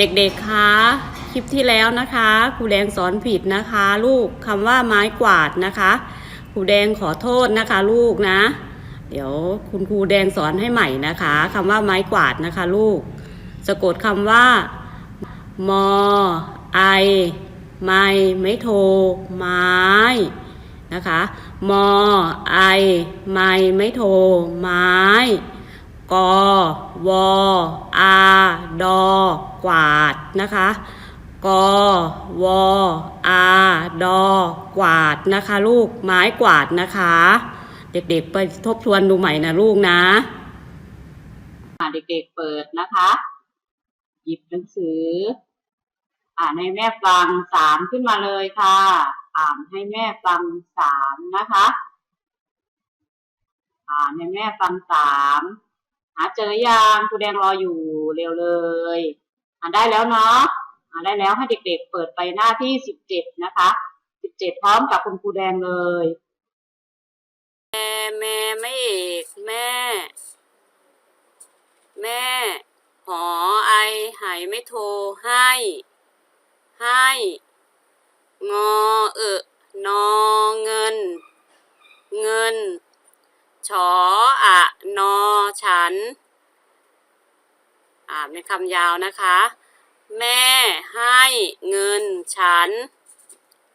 เด็กๆคะ คลิปที่แล้วนะคะครูแดงสอนผิดนะคะ ลูกคำว่าไม้กวาดนะคะครูแดงขอโทษนะคะ ลูกนะ เดี๋ยวคุณครูแดงสอนให้ใหม่นะคะคำว่าไม้กวาดนะคะ ลูก สะกดคำว่ามอไอไม่ไม่โท ไม้นะคะมอไอไม่ไม่โท ไม้กอวออาดอ กวาดนะคะกอวอาดอกวาดนะคะลูกไม้กวาดนะคะ เด็กๆไปทบทวนดูใหม่นะลูกนะเด็กๆเปิดนะคะ หยิบหนังสือ อ่านให้แม่ฟังสามขึ้นมาเลยค่ะ อ่านให้แม่ฟังสามนะคะอ่านให้แม่ฟังสามหาเจอยังครูแดงรออยู่เร็วเลย อ่านได้แล้วเนาะอ่านได้แล้วให้เด็กๆเปิดไปหน้าที่สิบเจ็ดนะคะสิบเจ็ดพร้อมกับคุณครูแดงเลย แม่แม่ไม่เอกแม่ แม่ หอไอหายไม่โทรให้ ให้ งอเออนอเงิน เงิน ชออะ นอฉัน อ่าเป็นคำยาวนะคะ แม่ให้เงินฉัน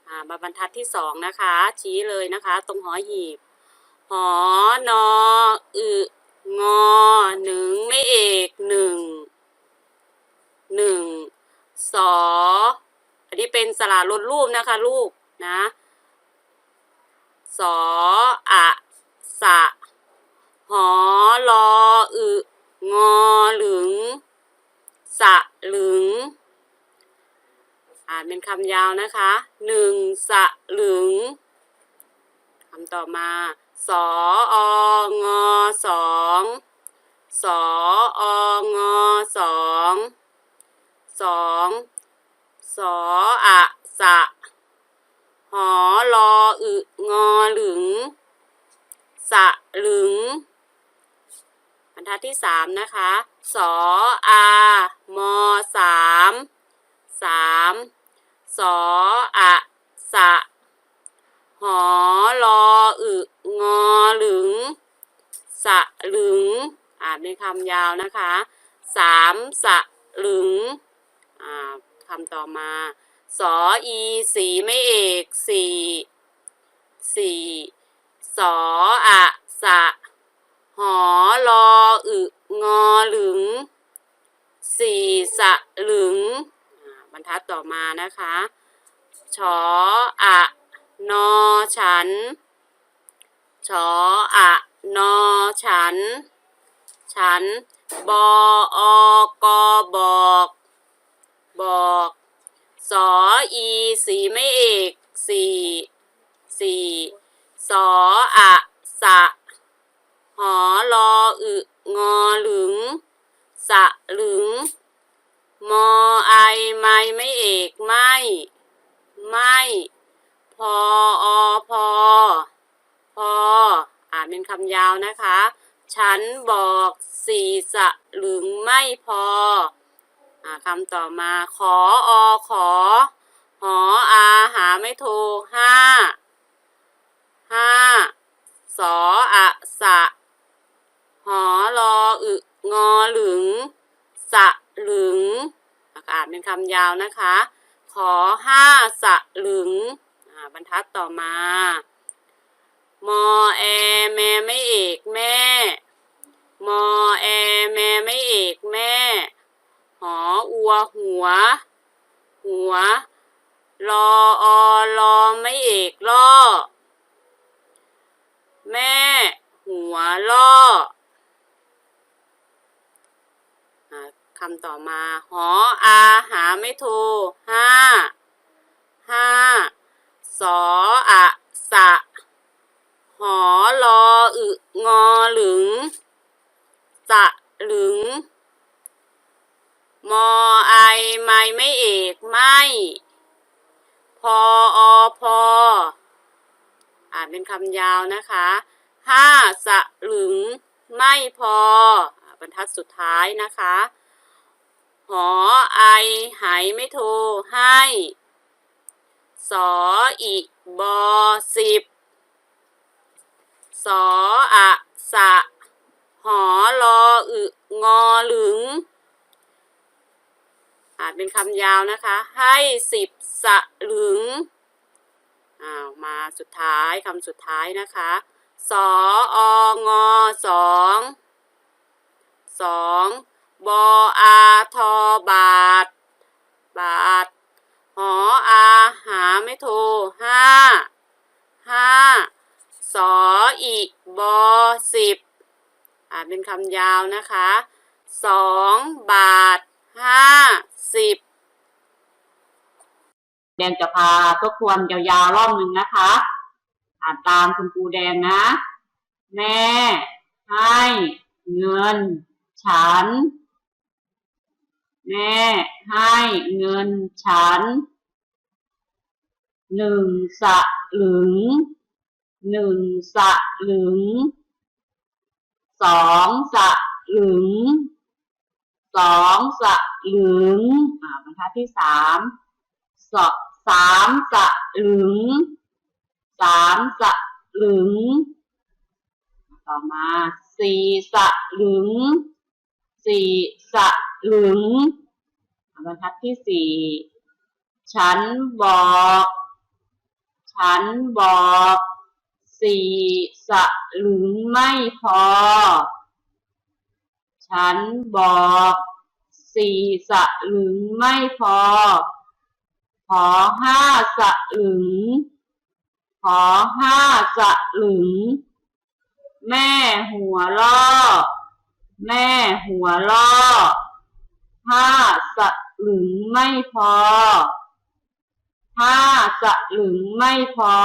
อ่ามาบรรทัดที่สองนะคะ ชี้เลยนะคะ ตรงหอหีบ หอนออึงอหนึ่งไม่เอกหนึ่งหนึ่งสออันนี้เป็นสระลดรูปนะคะลูกนะสออะสะหอลออึงอหลึง สะหลึง อ่านเป็นคำยาวนะคะหนึ่งสะหลึงคำต่อมาสอองอสองสอองอสองสองสออะสะหอลออึงอหลึงสะหลึง ทัดที่สามนะคะ สออามอสามสามสออะสะ หอลออึงอหลึง สะหลึง อ่านเป็นคำยาวนะคะสามสะหลึง อ่าคำต่อมา สออีสีไม่เอกสี่สี่สออะสะ หอลออึงอหลึงสี่สะหลึงบรรทัดต่อมานะคะชออะนอฉันชออะนอฉัน ฉัน บออกอบอก บอกสออีสีไม่เอกสี่สี่สออะสะ หอลออึงอหลึง สะหลึง มอไอไม่ไม่เอกไม่ ไม่ พออพอ พอ อ่านเป็นคำยาวนะคะ ฉันบอกสี่สะหลึงไม่พออ่าคำต่อมา ขออขอ หออาหาไม่โทรห้าห้าสออะสะ หอรออึงอหลึง สะหลึงอ่านเป็นคำยาวนะคะ ขอห้าสะหลึงอ่าบรรทัดต่อมามอแอแม่ไม่เอกแม่ มอแอแม่ไม่เอกแม่ หออัวหัว หัว รออรอไม่เอกล่อ แม่ หัวล่ออ่า คำต่อมา หออาหาไม่โทห้าห้าสออะสะ หอลออึงอหลึงสะหลึง มอไอไม่ไม่เอกไม่ พออพอ อ่านเป็นคำยาวนะคะห้าสะหลึง ไม่พอบรรทัดสุดท้ายนะคะ หอไอไหไม่โทให้ สออิบอสิบ สออะสะ หอรออึงอหลึง อานเป็นคำยาวนะคะ ให้สิบสะหลึง อ้าว มาสุดท้ายคำสุดท้ายนะคะ สอองอสอง สอง บออาทอบาท บาท หออาหาไม่โทห้าห้าสออีบอสิบอ่านเป็นคำยาวนะคะสองบาทห้าสิบแดงจะพาทบทวนยาวๆรอบหนึ่งนะคะ อ่านตามคุณครูแดงนะ แม่ ให้ เงิน ฉัน แม่ให้เงินฉันหนึ่งสะหลึงหนึ่งสะหลึงสองสะหลึงสองสะหลึงอ่าบรรทัดที่สามสสามสะหลึงสามสะหลึง ต่อมาสี่สะหลึง สี่สะหลึงบรรทัดที่สี่ฉันบอก ฉันบอกสี่สะหลึงไม่พอ ฉันบอกสี่สะหลึงไม่พอ ขอห้าสะหลึง ขอห้าสะหลึง แม่หัวล่อ แม่หัวล่อห้าสะหลึงไม่พอห้าสะหลึงไม่พอ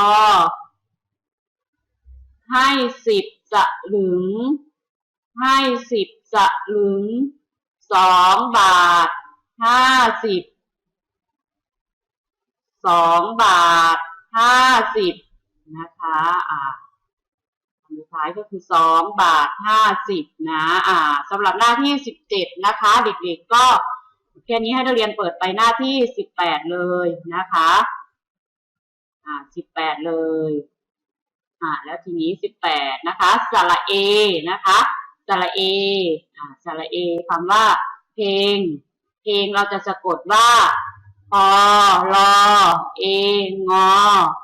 ให้สิบสะหลึง ให้สิบสะหลึง สองบาท ห้าสิบ สองบาท ห้าสิบนะคะ อ่า สุดท้ายก็คือสองบาทห้าสิบนะ อ่าสำหรับหน้าที่สิบเจ็ดนะคะ เด็กๆก็แค่นี้ให้นักเรียนเปิดไปหน้าที่สิบแปดเลยนะคะ อ่าสิบแปดเลย อ่า แล้วทีนี้สิบแปดนะคะสระเอนะคะสระเออ่าสระเอคำว่า เพลง เพลงเราจะสะกดว่าพอรอเองอ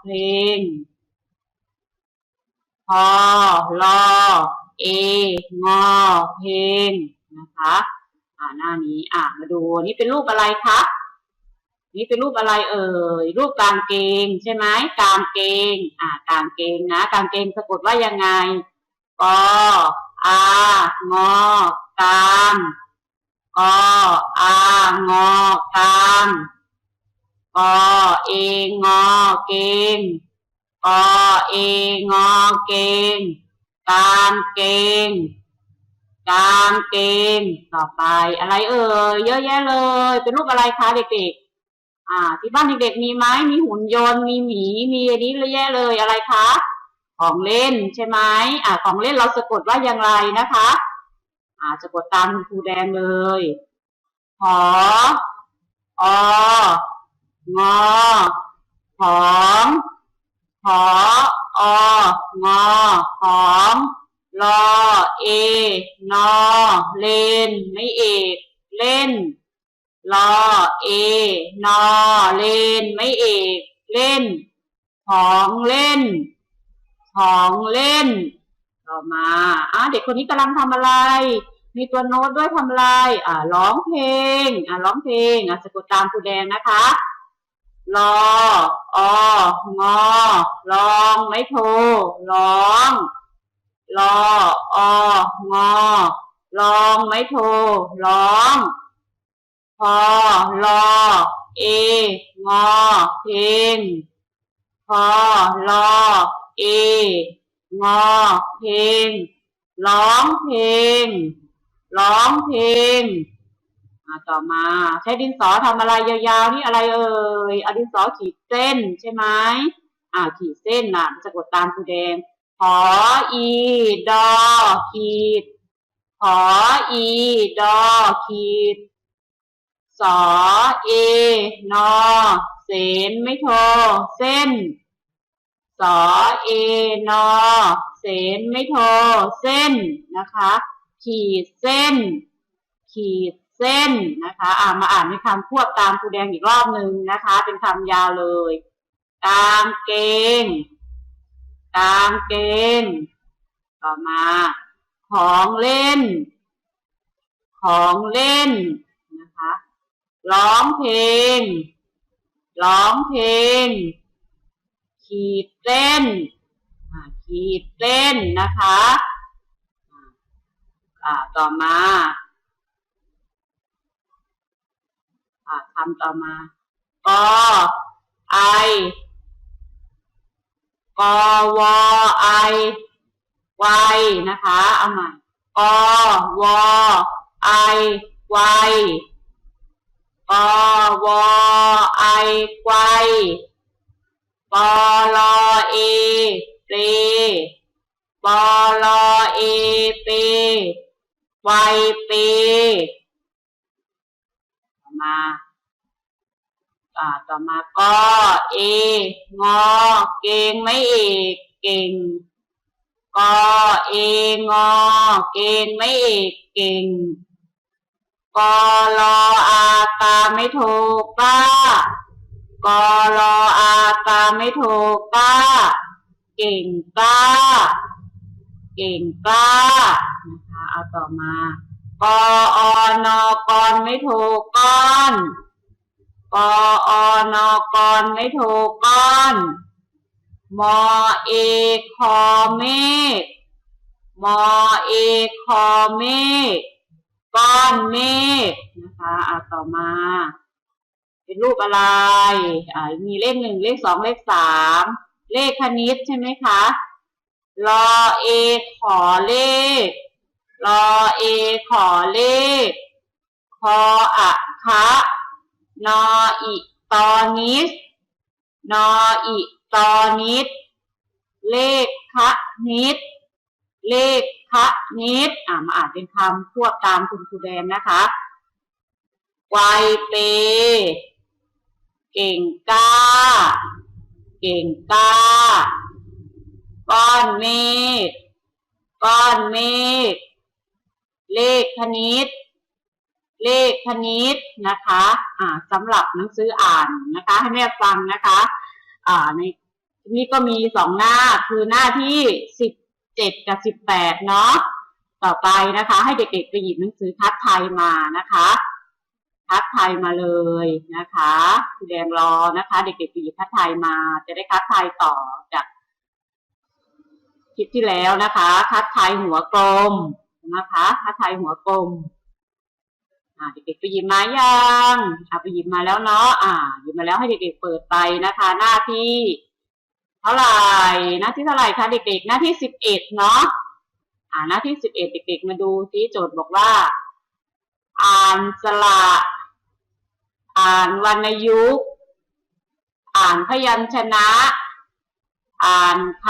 เพลง พอรอเองอเพลงนะคะ อ่าหน้านี้อ่ามาดูนี่เป็นรูปอะไรคะนี่เป็นรูปอะไรเอ่ยรูปกางเกงใช่ไหมกางเกง อ่ากางเกงนะกางเกงสะกดว่ายังไงกออางอกางกออางอกางกอเองอเกง อเองอเกงกางเกงกางเกงต่อไปอะไรเอ่ยเยอะแยะเลย เป็นรูปอะไรคะเด็กๆ อ่า ที่บ้านเด็กๆมีไหมมีหุ่นยนต์มีหมีมีอันนี้เยอะแยะเลยอะไรคะของเล่นใช่ไหมอ่าของเล่นเราสะกดว่าอย่างไรนะคะอ่าสะกดตามคุณครูแดงเลยหออ งอหอม หอองอหอมรอเอนอเล่นไม่เอกเล่นรอเอนอเล่นไม่เอกเล่น ของเล่น ของเล่น ต่อมาอะเด็กคนนี้กำลังทำอะไร มีตัวโน้ตด้วยทำอะไรอ่าร้องเพลงอ่าร้องเพลงอะสะกดตามครูแดงนะคะ รออองอลองไม่โทรร้องรออองอลองไม่โทรร้องพอรอเองอเพลงพอรอเองอเพลงร้องเพลงร้องเพลง ต่อมาใช้ดินสอทำอะไรยาวๆนี่อะไรเอ่ยเอาดินสอขีดเส้นใช่ไหมอ่าขีดเส้นน่ะสะกดตามครูแดงขออีดอขีดขออีดอขีดสอเอนอเสนไม่โทเส้นสอเอนอเสนไม่โทเส้นนะคะ ขีดเส้น ขีด เส้นนะคะอ่ามาอ่านเป็นคำควบตามครูแดงอีกรอบหนึ่งนะคะ เป็นคำยาวเลย กางเกง กางเกง ต่อมา ของเล่น ของเล่นนะคะ ร้องเพลง ร้องเพลง ขีดเส้นขีดเส้นนะคะ อ่าต่อมาอ่า คำต่อมา กอไอกอวอไอไวนะคะ เอาใหม่กอวอไอไวกอวอไอไวปอลอเอเปปอลอเอเปไวเปมา อ่าต่อมาก็เองอเก่งไม่เอกเก่งกอเองอเก่งไม่เอกเก่งกอลออาตาไม่โทก้ากอลออาตาไม่โทก้า เก่งก้า เก่งก้านะคะเอาต่อมากออนอกรไม่โทก้อน กออนอกรไม่โทก้อน มอเอคอเมฆมอเอคอเมฆก้อนเมฆนะคะอ่าต่อมา เป็นรูปอะไรอ่ามีเลขหนึ่งเลขสองเลขสามเลขคณิตใช่ไหมคะรอเอขอเลขรอเอขอเลขคออะคะ นออิตอนิสนออิตอนิสเลขคะนิดเลขคะนิดอ่ามาอ่านเป็นคำควบตามคุณครูแดนนะคะไวเป เก่งกล้า เก่งกล้า ก้อนเมฆ ก้อนเมฆ เลขคณิต เลขคณิตนะคะอ่าสำหรับหนังสืออ่านนะคะ ให้แม่ฟังนะคะอ่าในนี่ก็มีสองหน้าคือหน้าที่สิบเจ็ดกับสิบแปดเนาะต่อไปนะคะ ให้เด็กๆไปหยิบหนังสือคัดไทยมานะคะคัดไทยมาเลยนะคะครูแดงรอนะคะ เด็กๆไปหยิบคัดไทยมา จะได้คัดไทยต่อจากคลิปที่แล้วนะคะ คัดไทยหัวกลมนะคะคัดไทยหัวกลม เด็กๆไปหยิบมายังอ่าไปหยิบมาแล้วเนาะอ่าหยิบมาแล้วให้เด็กๆเปิดไปนะคะ หน้าที่ เท่าไหร่หน้าที่เท่าไหร่คะเด็กๆ หน้าที่สิบเอ็ดเนาะอ่าหน้าที่สิบเอ็ดเด็กๆ มาดูซิโจทย์บอกว่า อ่านสระอ่านวรรณยุกอ่านพยัญชนะ อ่านค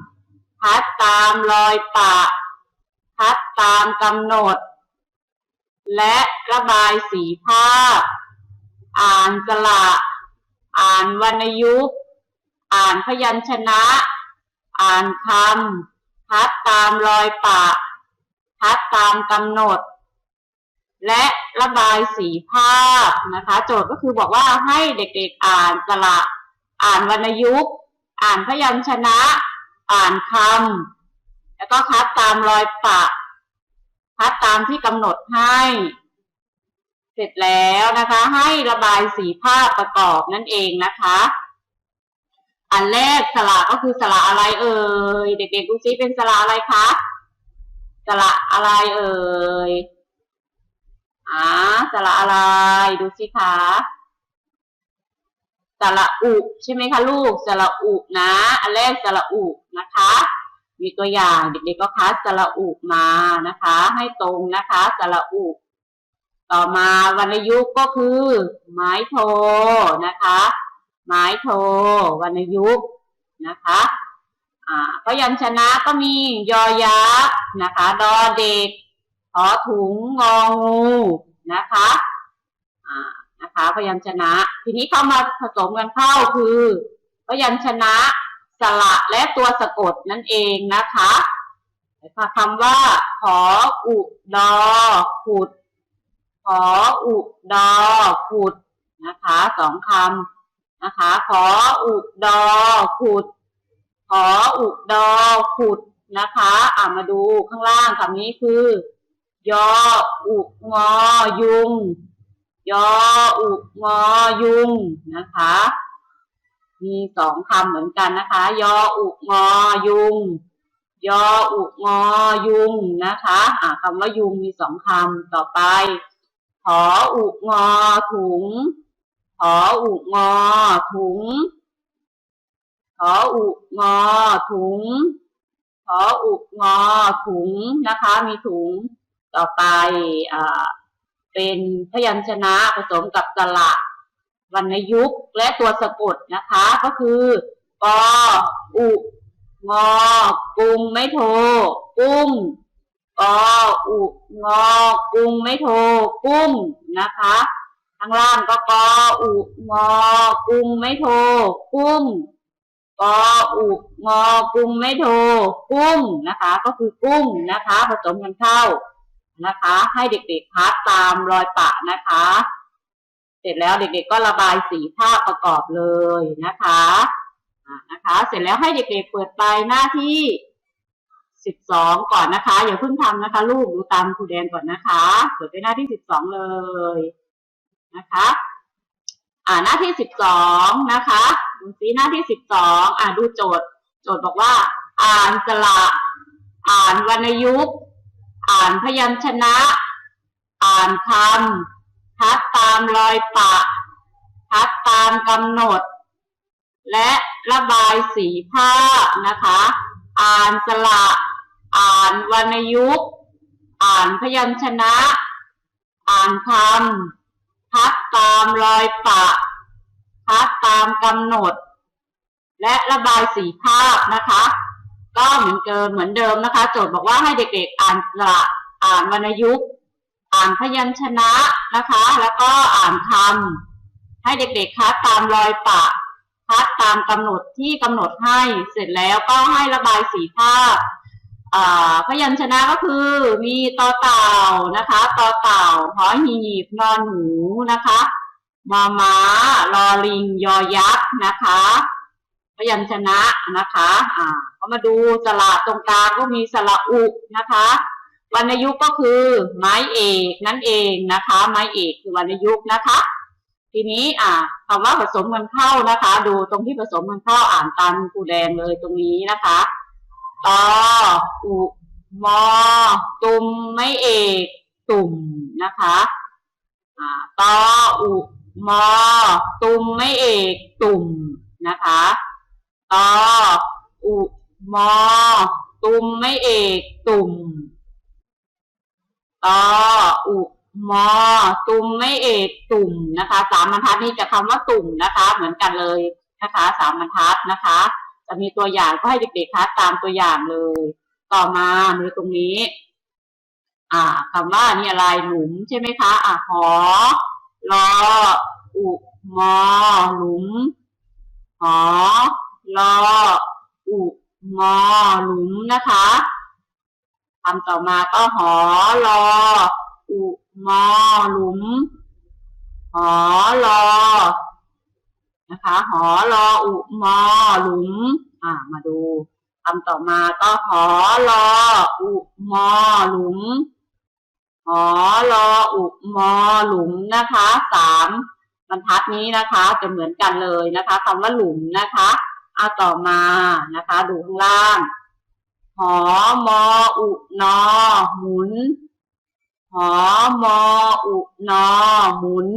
ำพัดตามรอยปะ พัดตามกำหนด และระบายสีภาพ อ่านสระ อ่านวรรณยุกต์ อ่านพยัญชนะ อ่านคำพัดตามรอยปะพัดตามกำหนด และระบายสีภาพนะคะ โจทย์ก็คือบอกว่าให้เด็กๆอ่านสระอ่านวรรณยุกต์ อ่านพยัญชนะ อ่านคำแล้วก็คัดตามรอยปะ คัดตามที่กำหนดให้ เสร็จแล้วนะคะ ให้ระบายสีภาพประกอบนั่นเองนะคะ อันแรกสระก็คือสระอะไรเอ่ยเด็กๆดูซิเป็นสระอะไรคะสระอะไรเอ่ยอ่าสระอะไรดูสิคะสระอุ ใช่ไหมคะลูกสระอุนะ อันแรกสระอุนะคะ มีตัวอย่างเด็กๆก็คัดสระอุมานะคะ ให้ตรงนะคะสระอุ ต่อมาวรรณยุกต์ก็คือ ไม้โทนะคะ ไม้โทวรรณยุกต์นะคะอ่าพยัญชนะก็มียอยักษ์นะคะดอเด็กขอถุงงองูนะคะอ่าพยัญชนะ ทีนี้เข้ามาผสมกันเข้าคือพยัญชนะ สระและตัวสะกดนั่นเองนะคะคำว่า ขออุดอขุด ขออุดอขุดนะคะสองคำนะคะ ขออุดอขุด ขออุดอขุดนะคะอ่ามาดูข้างล่างคำนี้คือ ยออุงอยุง ยออุงอยุงนะคะ มีสองคำเหมือนกันนะคะ ยออุงอยุง ยออุงอยุงนะคะอ่าคำว่ายุงมีสองคำต่อไปขออุงอถุงขออุงอถุงขออุงอถุงขออุงอถุงนะคะ มีถุงต่อไปอ่าเป็นพยัญชนะผสมกับสระ วรรณยุกต์และตัวสะกดนะคะ ก็คือกออุ งอ กุงไม่โท กุ้งกออุงอ กุงไม่โท กุ้งนะคะข้างล่างก็กออุงอ กุงไม่โท กุ้งกออุงอ กุงไม่โท กุ้งนะคะ ก็คือกุ้งนะคะ ผสมกันเข้านะคะ ให้เด็กๆพัดตามรอยปะนะคะ เสร็จแล้วเด็กๆก็ระบายสีภาพประกอบเลยนะคะนะคะ เสร็จแล้วให้เด็กๆเปิดไปหน้าที่สิบสองก่อนนะคะ อย่าเพิ่งทำนะคะ ลูกดูตามครูแดนก่อนนะคะ เปิดไปหน้าที่สิบสองเลยนะคะ อ่าหน้าที่สิบสองนะคะดูซิหน้าที่สิบสองอ่าดูโจทย์ โจทย์บอกว่า อ่านสระอ่านวรรณยุกต์อ่านพยัญชนะ อ่านคำ ทัดตามรอยปะทัดตามกำหนด และระบายสีภาพนะคะ อ่านสระอ่านวรรณยุกต์อ่านพยัญชนะ อ่านคำทัดตามรอยปะทัดตามกำหนด และระบายสีภาพนะคะ ก็เหมือนเดิมเหมือนเดิมนะคะ โจทย์บอกว่าให้เด็กๆอ่านสระอ่านวรรณยุกต์ อ่านพยัญชนะนะคะ แล้วก็อ่านคำให้เด็กๆคัดตามรอยปะคัดตามกำหนดที่กำหนดให้เสร็จแล้วก็ให้ระบายสีภาพพยัญชนะก็คือมีต่อเต่านะคะต่อเต่าหอหีบนอนหนูนะคะมอม้ารอลิง ยอยักษ์นะคะ พยัญชนะนะคะ อ่าก็มาดูสระตรงกลางก็มีสระอุนะคะ วรรณยุกต์ก็คือไม้เอกนั่นเองนะคะ ไม้เอกคือวรรณยุกต์นะคะ ทีนี้อ่าคำว่าผสมกันเข้านะคะ ดูตรงที่ผสมกันเข้าอ่านตามครูแดงเลยตรงนี้นะคะตออุมอ ตุมไม่เอกตุ่มนะคะอ่าตออุมอ ตุมไม่เอกตุ่มนะคะตออุมอ ตุมไม่เอกตุ่ม ตออุมอ ตุมไม่เอกตุ่มนะคะสามบรรทัดนี้จะคำว่าตุ่มนะคะ เหมือนกันเลยนะคะสามบรรทัดนะคะ จะมีตัวอย่างก็ให้เด็กๆคัดตามตัวอย่างเลย ต่อมามือตรงนี้ อ่าคำว่านี่อะไรหลุมใช่ไหมคะ อ่าหอรออุมอหลุมหอรออุมอหลุมนะคะ คำต่อมาก็หอรออุมอหลุม หอรอนะคะ หอรออุมอหลุม อ่า มาดูคำต่อมาก็หอรออุมอหลุม หอรออุมอหลุมนะคะสามบรรทัดนี้นะคะจะเหมือนกันเลยนะคะคำว่าหลุมนะคะเอาต่อมานะคะ ดูข้างล่าง หอมออุนอหมุน หอมออุนอหมุน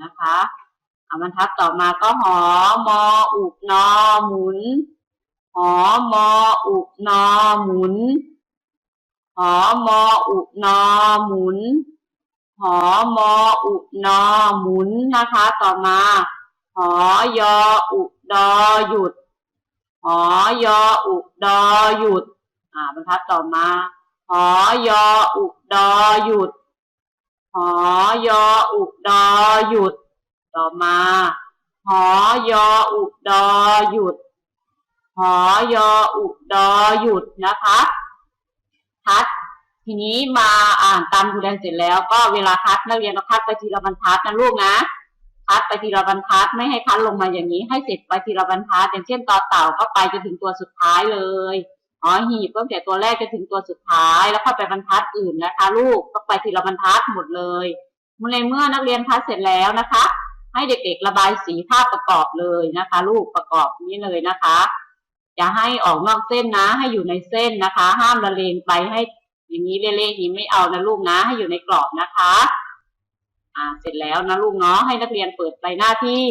นะคะเอาบรรทัดต่อมาก็หอมออุนอหมุน หอมออุนอหมุน หอมออุนอหมุน หอมออุนอหมุนนะคะ ต่อมา หอยออุดอหยุด หอยออุดอหยุด อ่าบรรทัดต่อมาหอยออุดอหยุดหอยออุดอหยุด ต่อมาหอยออุดอหยุดหอยออุดอหยุดนะคะคัดทีนี้มาอ่านตามครูแดงเสร็จแล้วก็เวลาคัดนักเรียนก็คัดไปทีละบรรทัดนะลูกนะคัดไปทีละบรรทัดไม่ให้คัดลงมาอย่างนี้ ให้เสร็จไปทีละบรรทัด อย่างเช่นต่อเต่าก็ไปจนถึงตัวสุดท้ายเลย อ๋อหีบตั้งแต่ตัวแรกจนถึงตัวสุดท้าย แล้วค่อยไปบรรทัดอื่นนะคะ ลูกก็ไปทีละบรรทัดหมดเลยเมื่อในเมื่อนักเรียนคัดเสร็จแล้วนะคะ ให้เด็กๆระบายสีภาพประกอบเลยนะคะ ลูกประกอบนี้เลยนะคะอย่าให้ออกนอกเส้นนะ ให้อยู่ในเส้นนะคะ ห้ามละเลงไปให้อย่างนี้เละๆนี้ไม่เอานะลูกนะ ให้อยู่ในกรอบนะคะ อ่า เสร็จแล้วนะลูกเนาะให้นักเรียนเปิดไปหน้าที่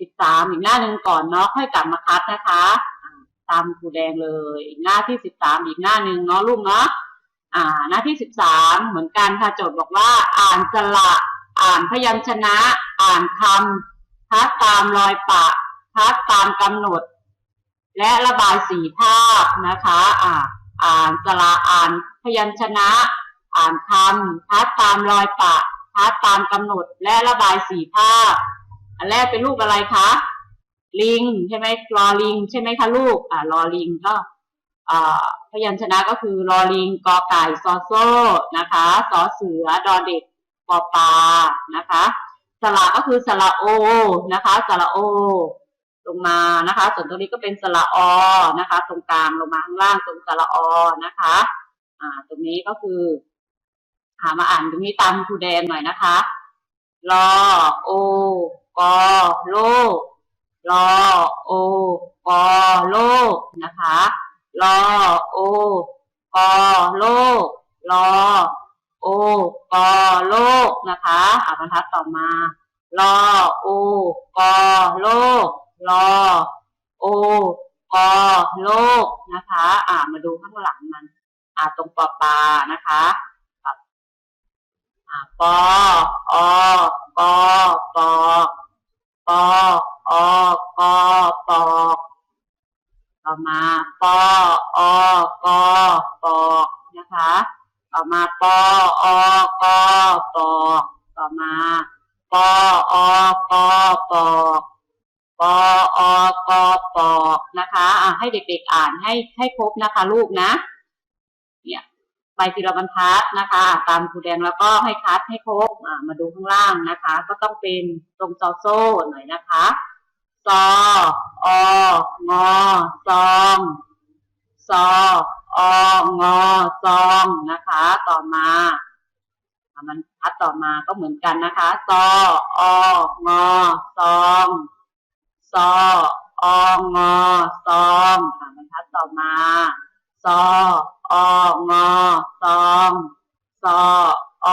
สิบสามอีกหน้าหนึ่งก่อนเนาะค่อยกลับมาคัดนะคะ ตามครูแดงเลย หน้าที่สิบสามอีกหน้าหนึ่งเนาะลูกเนาะอ่า หน้าที่สิบสามเหมือนกันค่ะโจทย์บอกว่า อ่านสระอ่านพยัญชนะ อ่านคำคัดตามรอยปะคัดตามกำหนด และระบายสีภาพนะคะ อ่า อ่านสระอ่านพยัญชนะ อ่านคำคัดตามรอยปะคัดตามกำหนด และระบายสีภาพ อันแรกเป็นรูปอะไรคะ ลิงใช่ไหมรอลิง ใช่ไหมคะลูก อ่ารอลิงก็อ่าพยัญชนะก็คือรอลิงกอไก่ซอโซ่นะคะสอเสือดอเด็กปอปลานะคะสระก็คือสระโอนะคะสระโอ ลงมานะคะ ส่วนตรงนี้ก็เป็นสระอนะคะ ตรงกลางลงมาข้างล่างตรงสระอนะคะ อ่า ตรงนี้ก็คือ หามาอ่านตรงนี้ตามครูแดงหน่อยนะคะรอโอกอโล รอโอกอโลกนะคะรอโอกอโลกรอโอกอโลกนะคะอ่าบรรทัดต่อมารอโอกอโลกรอโอกอโลกนะคะ อ่ามาดูข้างหลังมัน อ่าตรงปอปานะคะครับอ่าปออปอปอปอ อกอปอกต่อมาปออกอปอกนะคะ ต่อมาปออกอปอกต่อมาปออกอปอกปออกอปอกนะคะอะให้เด็กๆอ่านให้ให้ครบนะคะลูกนะ เนี่ยไปทีละบรรทัดนะคะ ตามครูแดงแล้วก็ให้คัดให้ครบมาดูข้างล่างนะคะ ก็ต้องเป็นตรงซอโซ่หน่อยนะคะ ซอองอซองซอองอซองนะคะ ต่อมามันพัดต่อมาก็เหมือนกันนะคะซอองอซองซอองอซองอะบรรทัดต่อมาซอองอซองซออ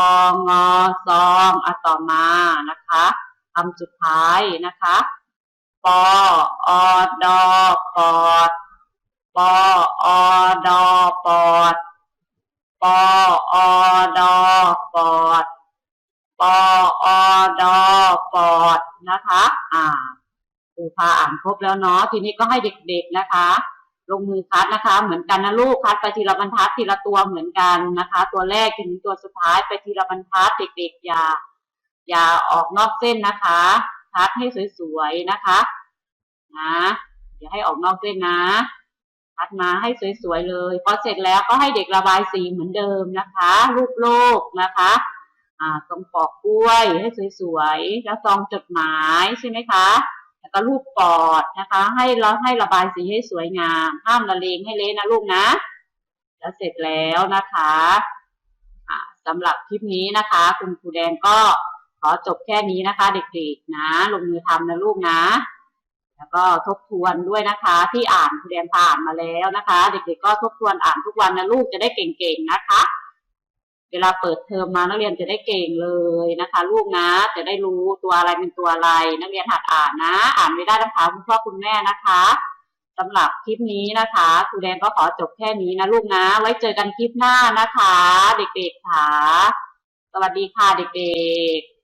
งอซองอะต่อมานะคะคำสุดท้ายนะคะ ปออดอปอดปออดอปอดปออดอปอดปออดอปอดนะคะ อ่าครูพาอ่านครบแล้วเนาะ ทีนี้ก็ให้เด็กๆนะคะ ลงมือคัดนะคะ เหมือนกันนะลูกคัดไปทีละบรรทัดทีละตัวเหมือนกันนะคะ ตัวแรกถึงตัวสุดท้ายไปทีละบรรทัดเด็กๆอย่าอย่าออกนอกเส้นนะคะ คัดให้สวยๆนะคะนะอย่าให้ออกนอกเส้นนะคัดมาให้สวยๆเลยพอเสร็จแล้วก็ให้เด็กระบายสีเหมือนเดิมนะคะ รูปโลกนะคะอ่าตรงปอกกล้วยให้สวยๆแล้วซองจดหมายใช่ไหมคะแล้วก็รูปปอดนะคะ ให้เราให้ระบายสีให้สวยงามห้ามละเลงให้เละนะลูกนะ แล้วเสร็จแล้วนะคะอ่าสำหรับคลิปนี้นะคะ คุณครูแดงก็ อจบแค่นี้นะคะ เด็กๆนะ ลงมือทำนะลูกนะ แล้วก็ทบทวนด้วยนะคะ ที่อ่านครูแดงผ่านมาแล้วนะคะ เด็กๆก็ทบทวนอ่านทุกวันนะลูกจะได้เก่งๆนะคะ เวลาเปิดเทอมมานักเรียนจะได้เก่งเลยนะคะ ลูกนะ จะได้รู้ตัวอะไรเป็นตัวอะไร นักเรียนหัดอ่านนะ อ่านไม่ได้ต้องถามคุณพ่อคุณแม่นะคะสำหรับคลิปนี้นะคะครูแดงก็ขอจบแค่นี้นะลูกนะ ไว้เจอกันคลิปหน้านะคะ เด็กๆค่ะ สวัสดีค่ะเด็กๆ